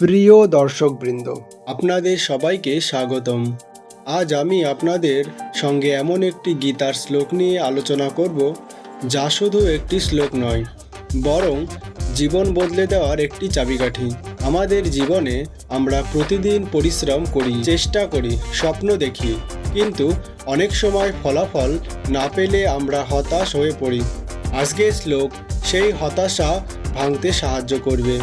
প্রিয় দর্শকবৃন্দ, আপনাদের সবাইকে স্বাগতম। আজ আমি আপনাদের সঙ্গে এমন একটি গীতার শ্লোক নিয়ে আলোচনা করব, যা শুধু একটি শ্লোক নয়, বরং জীবন বদলে দেওয়ার একটি চাবিকাঠি। আমাদের জীবনে আমরা প্রতিদিন পরিশ্রম করি, চেষ্টা করি, স্বপ্ন দেখি, কিন্তু অনেক সময় ফলাফল না পেলে আমরা হতাশ হয়ে পড়ি। আজকের শ্লোক, সেই হতাশা ভাঙতে সাহায্য করবে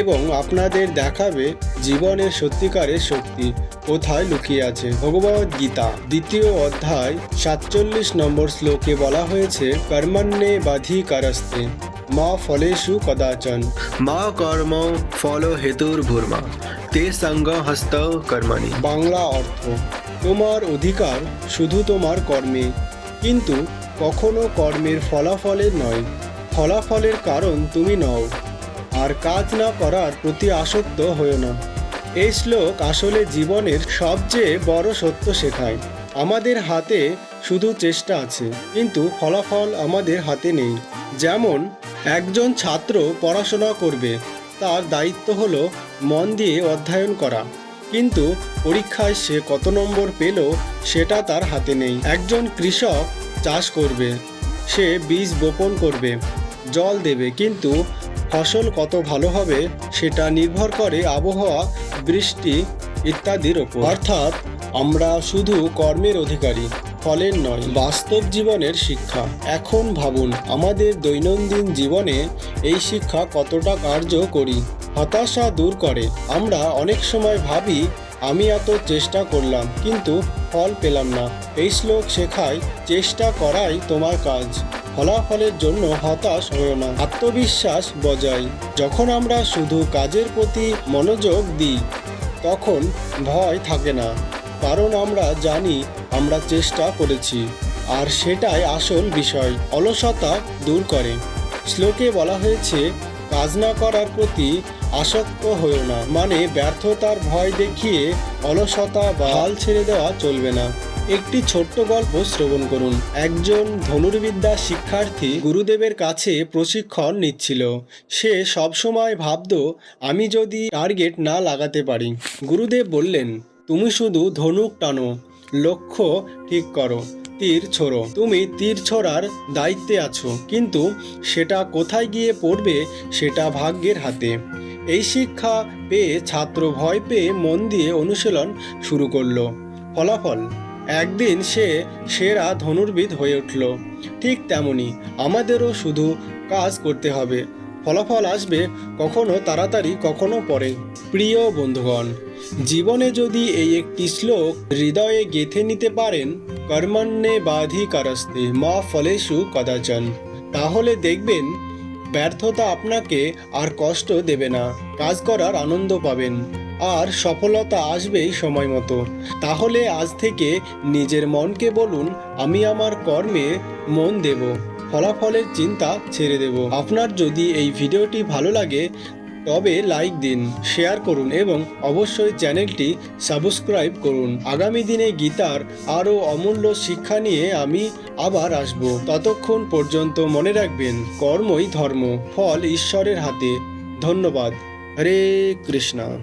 এবং আপনাদের দেখাবে জীবনের সত্যিকারের শক্তি কোথায় লুকিয়ে আছে। ভগবদ গীতা দ্বিতীয় অধ্যায় সাতচল্লিশ নম্বর শ্লোকে বলা হয়েছে কর্মণ্যে বাধি কারস্তে মা ফলেষু কদাচন। মা কর্ম ফল হেতুর ভূর্মা তে সঙ্গ হস্ত কর্মণি। বাংলা অর্থ তোমার অধিকার শুধু তোমার কর্মে কিন্তু কখনো কর্মের ফলাফলের নয়। ফলাফলের কারণ তুমি নও, আর কাজ না করার প্রতি আসক্ত হও না। এই শ্লোক আসলে জীবনের সবচেয়ে বড় সত্য শেখায়। আমাদের হাতে শুধু চেষ্টা আছে, কিন্তু ফলাফল আমাদের হাতে নেই। যেমন, একজন ছাত্র পড়াশোনা করবে, তার দায়িত্ব হলো মন দিয়ে অধ্যয়ন করা। কিন্তু পরীক্ষায় সে কত নম্বর পেল, সেটা তার হাতে নেই। একজন কৃষক চাষ করবে সে বীজ বপন করবে, জল দেবে, কিন্তু ফসল কত ভালো হবে সেটা নির্ভর করে আবহাওয়া, বৃষ্টি ইত্যাদির ওপর। অর্থাৎ আমরা শুধু কর্মের অধিকারী, ফলের নয়, বাস্তব জীবনের শিক্ষা। এখন ভাবুন, আমাদের দৈনন্দিন জীবনে এই শিক্ষা কতটা কার্যকরী? হতাশা দূর করে। আমরা অনেক সময় ভাবি, আমি এত চেষ্টা করলাম, কিন্তু ফল পেলাম না। এই শ্লোক শেখায় চেষ্টা করাই তোমার কাজ। ফলাফলের জন্য হতাশ হও না। আত্মবিশ্বাস বজায়। যখন আমরা শুধু কাজের প্রতি মনোযোগ দিই, তখন ভয় থাকে না। কারণ আমরা জানি আমরা চেষ্টা করেছি। আর সেটাই আসল বিষয়। অলসতা দূর করে। শ্লোকে বলা হয়েছে, কাজ না করার প্রতি আসক্ত হয়েও না। মানে ব্যর্থতার ভয় দেখিয়ে অলসতা বা হাল ছেড়ে দেওয়া চলবে না। একটি ছোট্ট গল্প শ্রবণ করুন। একজন ধনুর্বিদ্যা শিক্ষার্থী গুরুদেবের কাছে প্রশিক্ষণ নিচ্ছিল। সে সবসময় ভাবত, আমি যদি টার্গেট না লাগাতে পারি। গুরুদেব বললেন, তুমি শুধু ধনুক টানো, লক্ষ্য ঠিক করো, তীর ছোড়ো। তুমি তীর ছোড়ার দায়িত্বে আছো, কিন্তু সেটা কোথায় গিয়ে পড়বে সেটা ভাগ্যের হাতে। এই শিক্ষা পেয়ে ছাত্র ভয় পেয়ে মন দিয়ে অনুশীলন শুরু করল। ফলাফল, একদিন সে সেরা ধনুর্বিদ হয়ে উঠল। ঠিক তেমনি আমাদেরও শুধু কাজ করতে হবে। ফলাফল আসবে কখনো তাড়াতাড়ি, কখনো পরে। প্রিয় বন্ধুগণ, জীবনে যদি এই একটি শ্লোক হৃদয়ে গেঁথে নিতে পারেন, কর্মণ্যে বাধি কারস্তে মা ফলেশু কদাচন। তাহলে দেখবেন ব্যর্থতা আপনাকে আর কষ্ট দেবে না। কাজ করার আনন্দ পাবেন। আর সফলতা আসবেই সময় মতো। তাহলে আজ থেকে নিজের মনকে বলুন, আমি আমার কর্মে মন দেব। ফলাফলের চিন্তা ছেড়ে দেব। আপনার যদি এই ভিডিওটি ভালো লাগে তবে লাইক দিন, শেয়ার করুন এবং অবশ্যই চ্যানেলটি সাবস্ক্রাইব করুন। আগামী দিনে গীতার আরও অমূল্য শিক্ষা নিয়ে আমি আবার আসব। ততক্ষণ পর্যন্ত মনে রাখবেন, কর্মই ধর্ম, ফল ঈশ্বরের হাতে। ধন্যবাদ। হরে কৃষ্ণা।